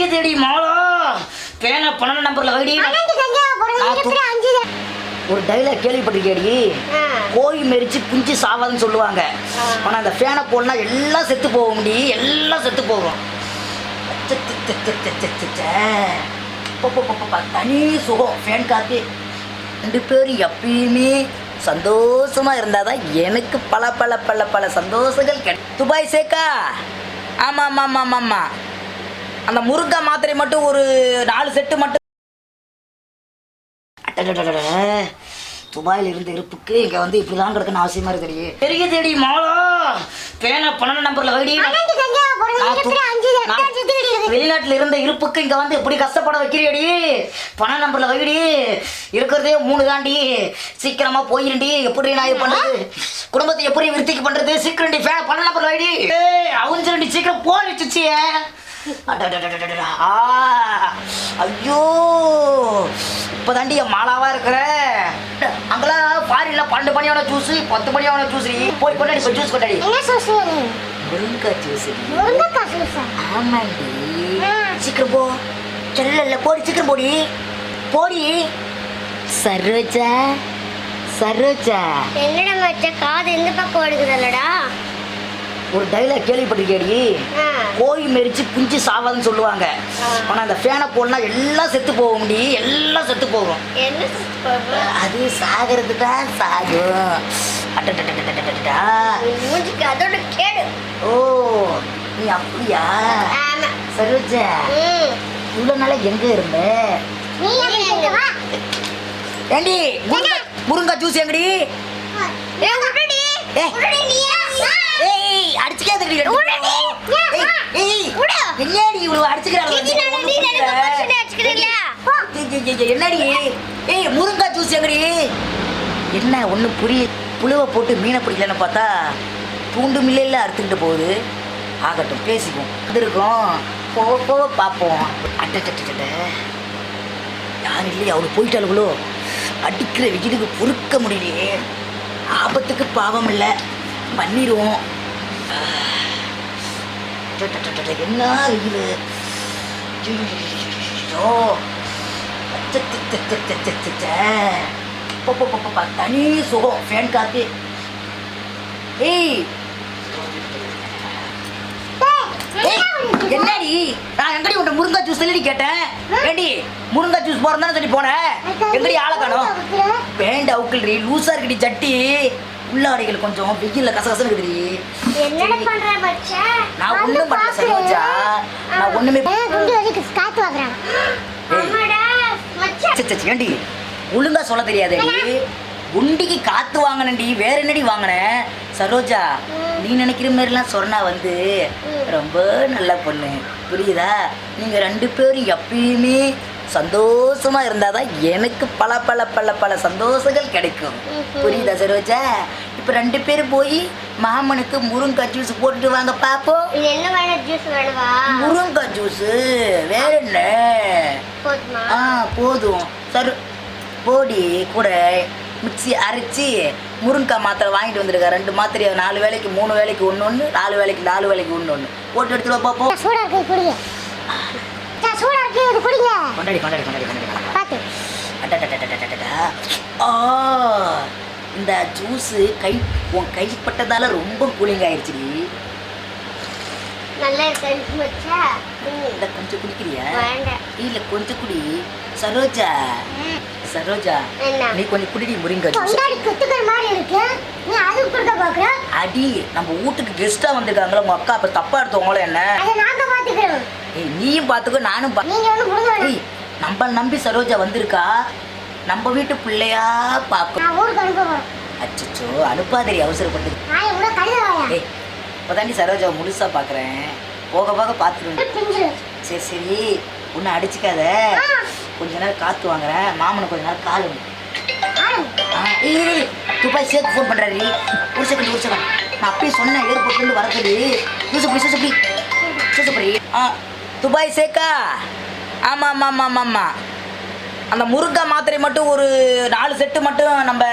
தெரியுதேடி மாலா. பேனை பன்னெண்டு நம்பர்ல வைடி. ஒரு டைலாக் கேள்விப்பட்டிருக்கேடி கோழி மெரிச்சு குஞ்சு சாவாதுன்னு சொல்லுவாங்க. ஆனா அந்த ஃபேனை போடனா எல்லாம் செத்து போக முடி எல்லாம் செத்து போகும். தனி சுகம். ஃபேன் காத்து ரெண்டு பேரும் எப்பயுமே சந்தோஷமா இருந்தாதான் எனக்கு பல பல பல பல சந்தோஷங்கள் கிடை துபாய் சேக்கா ஆமா ஆமா ஆமா ஆமா ஆமா. அந்த முருங்கா மாத்திரை மட்டும் ஒரு நாலு செட்டு மட்டும். துபாயில் இருந்த இருப்புக்கு இங்க வந்து இப்படிதான் கிடக்குன்னு அவசியமா இருக்கு பெரிய தேடி மாலா. பேனை பன்னெண்டு நம்பர்ல நான் வெளிநாட்டுல இருந்த இருப்புக்கு இங்க வந்து எப்படி கஷ்டப்பட வைக்கிறியடி? பணம் நம்பர்ல வைடி. இருக்கிறதே மூணு தாண்டி. சீக்கிரமா போயிருண்டி. எப்படி நான் இது பண்றது? குடும்பத்தை எப்படி விருத்திக்கு பண்றது? சீக்கிரம் டி ஃபேன் பணம் நம்பர்ல வைடி. ஏய் அவஞ்சிரண்டி சீக்கிரம் போடி சுச்சிய. ஆ, ஐயோ இப்பதாண்டி என் மாலாவா இருக்கிற. அங்கெல்லாம் ஃபாரின்ல பன்னெண்டு மணியான ஜூஸ் பத்து மணியான ஜூஸ் போய் கொண்டாடி போய் ஜூஸ் கொண்டாடி. முருங்கா ஜூஸ் ஆமாண்டி. ஆ. சீக்கிரம் போ. செல்லல போடி சீக்கிரம் போடி. போடி. சரோஜா சரோஜா. என்னடா மச்ச காது எந்த பக்கம் ஓடுகுதல்லடா ஒரு டைலாக் கேள்விப்பட்டிருக்கேடி கோழி மெரிச்சு குஞ்சு சாவாதுன்னு சொல்லுவாங்க. ஆனால் அந்த ஃபேனை போடனா எல்லாம் செத்து போக முடியும் எல்லாம் செத்து போகும். அது சாகிறது தான் சாகும் ஓ நீ அப்படியா? சரோஜ இவ்வளோ நாளா எங்க இருந்து? ஏண்டி முருங்கா ஜூஸ் எங்கடி? ஏ ஏய். அடிச்சுக்காதடி. என்னடி இவ்வளவு அடிச்சுக்கிறாங்க? இது என்னடி? ஏய் முருங்கா ஜூஸ் எங்கடி? என்ன ஒண்ணு புரிய புழுவை போட்டு மீனை பிடிக்கலன்னு பார்த்தா பூண்டு மில்லையில் அறுத்துக்கிட்டு போகுது. ஆகட்டும் பேசிப்போம் அது இருக்கும்? போக போக பார்ப்போம். அட்டட்டட்ட யார் இல்லையா? அவரு போயிட்டாளுகளோ? அடிக்கிற விஜயத்துக்கு பொறுக்க முடியலையே. ஆபத்துக்கு பாவம் இல்லை. பண்ணிடுவோம் என்ன வெயில் ஐயோ தனி சுகம் ஃபேன் காத்து ஏய் என்னடி? நான் எங்கடி முருங்கா ஜூஸ் சொல்லி கேட்டேன். ஏடி முருங்கா ஜூஸ் போறதா சொல்லி போனேன் எங்கடி ஆளை காணோம்? பேண்ட் அவுக்கல்ரி லூசா இருக்குடி ஜட்டி உள்ளாடைகள் கொஞ்சம் வெயில்ல கசகசன்னு மச்ச? நான் ஒண்ணும் பண்ணல சரோஜா. நான் ஒண்ணுமே காத்து சே, ஏண்டி? ஒழுங்கா சொல்ல தெரியாதேடி குண்டிக்கு காத்து வாங்கினடி வேற என்னடி வாங்கினேன் சரோஜா நீ நினைக்கிற மாதிரிலாம் சொன்னா வந்து ரொம்ப நல்ல பொண்ணு. புரியுதா? நீங்க ரெண்டு பேரும் எப்பயுமே சந்தோஷமா இருந்தாதான் எனக்கு பல பல பல பல சந்தோஷங்கள் கிடைக்கும். புரியுதா சரோஜா? இப்ப ரெண்டு பேரும் போய் மாமனுக்கு முருங்கா ஜூஸ் போட்டுட்டு வாங்க பாப்போம். என்ன வேணும்? ஜூஸ் முருங்கா ஜூஸ் வேற என்ன? ஆ போதும். சரி போடி கூட மிக்சி அரைச்சி முருங்கைக்காய் மாத்திரை வாங்கிட்டு வந்துருக்கா ரெண்டு மாத்திரையை நாலு வேலைக்கு மூணு வேலைக்கு ஒன்று ஒன்று நாலு வேலைக்கு நாலு வேலைக்கு ஒன்று ஒன்று போட்டு எடுத்துட்டு பார்ப்போம் சூடாக இருக்கு குடிங்க. சூடாக இருக்கு இது குடிங்க. கொண்டாடி கொண்டாடி கொண்டாடி கொண்டாடி பார்த்து இந்த ஜூஸு கை உன் கைப்பட்டதால ரொம்ப கூலிங் ஆயிடுச்சு இந்த கொஞ்சம் குடிக்கிறியா இல்லை கொஞ்சம் குடி சரோஜா சரோஜா நீ கொஞ்சம் குடிடி முறிங்க அடி நம்ம வீட்டுக்கு கெஸ்டா வந்திருக்காங்களா உங்க அக்கா அப்ப தப்பா எடுத்தவங்களோ என்ன? ஏய் நீயும் பாத்துக்கோ நானும் நம்ம நம்பி சரோஜா வந்திருக்கா? நம்ம வீட்டு பிள்ளையா பார்க்கணும். அச்சோ அனுப்பாதரி அவசரப்பட்டு. ஏய் இப்போதாண்டி சரோஜாவை முழுசா பார்க்குறேன். போக போக பார்த்துருவேன் சரி சரி. ஒன்றும் அடிச்சுக்காத. கொஞ்ச நேரம் காத்து வாங்குறேன். மாமனுக்கு கொஞ்ச நேரம் கால் வலி. துபாய் சேர்த்து ஃபோன் பண்ணுறாரு ஒரு செகண்ட் ஒரு செகண்ட் நான் அப்படியே சொன்னேன் ஏர்போர்ட்லேருந்து வர சொல்லி யூசப்ரி சூசப்படி சூசப்படி ஆ துபாய் சேக்கா ஆமாம் ஆமாம் ஆமாம் ஆமாம் ஆமாம் அந்த முருங்கை மாத்திரை மட்டும் ஒரு நாலு செட்டு மட்டும் நம்ம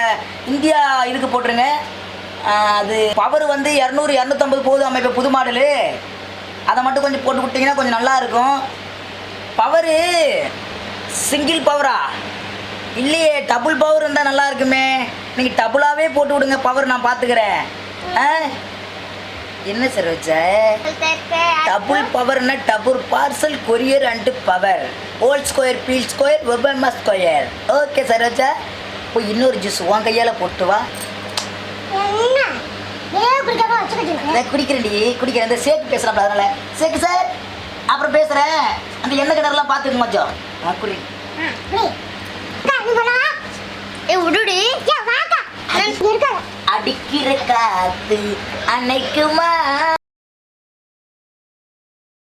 இந்தியா இதுக்கு போட்டுருங்க. அது பவர் வந்து இரநூறு இரநூத்தம்பது போகுது அமைப்பு புது மாடலு. அதை மட்டும் கொஞ்சம் போட்டு விட்டிங்கன்னா கொஞ்சம் நல்லா இருக்கும். பவரு சிங்கிள் பவரா? இல்லையே டபுள் பவர் இருந்தால் நல்லா இருக்குமே. நீங்கள் டபுளாகவே போட்டு விடுங்க பவர் நான் பார்த்துக்கிறேன் ஆ? என்ன சார் வச்ச? Double பவர்னா double parcel courier and power whole square peel square Obama square okay sir வச்சா? போய் இன்னொரு ஜூஸ் உன் கையால் போட்டு வா. என்ன ஏன் குடிக்கிறேன்டி குடிக்கிறேன். இந்த சேக்கு பேசுகிறேன் அதனால. சேக்கு சார் அப்புறம் பேசுகிறேன் அந்த எண்ணெய் கிணறுலாம் பார்த்துக்கு மச்சம் குடி அடிக்கிற காத்து அணைக்குமா?